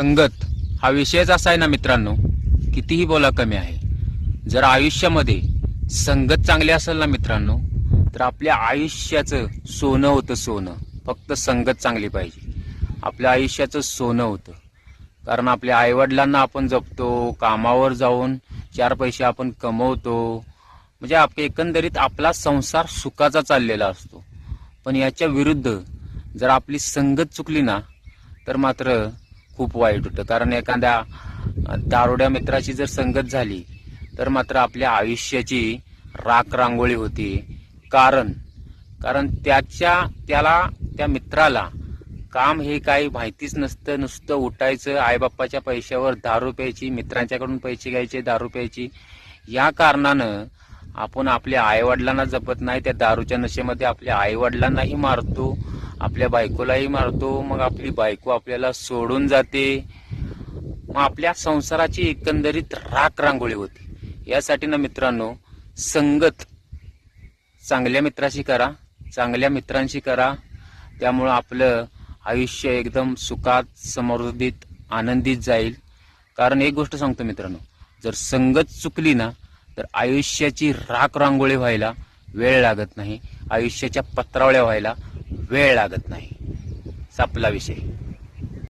संगत हा विषयच असा आहे ना मित्रांनो कितीही बोला कमी आहे. जर आयुष्यामध्ये संगत चांगली असेल ना मित्रांनो तर आपल्या आयुष्याचं सोनं होतं सोनं. फक्त संगत चांगली पाहिजे. आपल्या आयुष्याचं सोनं होतं. कारण आपल्या आईवडिलांना आपण जपतो कामावर जाऊन चार पैसे आपण कमवतो. म्हणजे आप एकंदरीत आपला संसार सुखाचा चाललेला असतो. पण याच्या विरुद्ध जर आपली संगत चुकली ना तर मात्र खूप वाईट होतं. कारण एखाद्या दारोड्या दारुड्या मित्राची जर संगत झाली तर मात्र आपल्या आयुष्याची राख रांगोळी होती. कारण कारण त्याच्या त्याला त्या मित्राला काम हे काही माहितीच नसतं. नुसतं उठायचं आईबाप्पाच्या पैशावर दारू प्यायची मित्रांच्याकडून पैसे घ्यायचे दारू प्यायची. या कारणानं आपण आपल्या आईवडिलांना जपत नाही त्या दारूच्या नशेमध्ये आपल्या आईवडिलांनाही मारतो. आपल्या बायकोलाही मारतो मग आपली बायको आपल्याला सोडून जाते. मग आपल्या संसाराची एकंदरीत राख रांगोळी होती. यासाठी ना मित्रांनो संगत चांगल्या मित्राशी करा चांगल्या मित्रांशी करा. त्यामुळं आपलं आयुष्य एकदम सुखात समृद्धीत आनंदीत जाईल. कारण एक गोष्ट सांगतो मित्रांनो जर संगत चुकली ना तर आयुष्याची राख रांगोळी व्हायला वेळ लागत नाही. आयुष्याच्या पत्रावळ्या व्हायला वेळ लागत नाही. सापला विषय.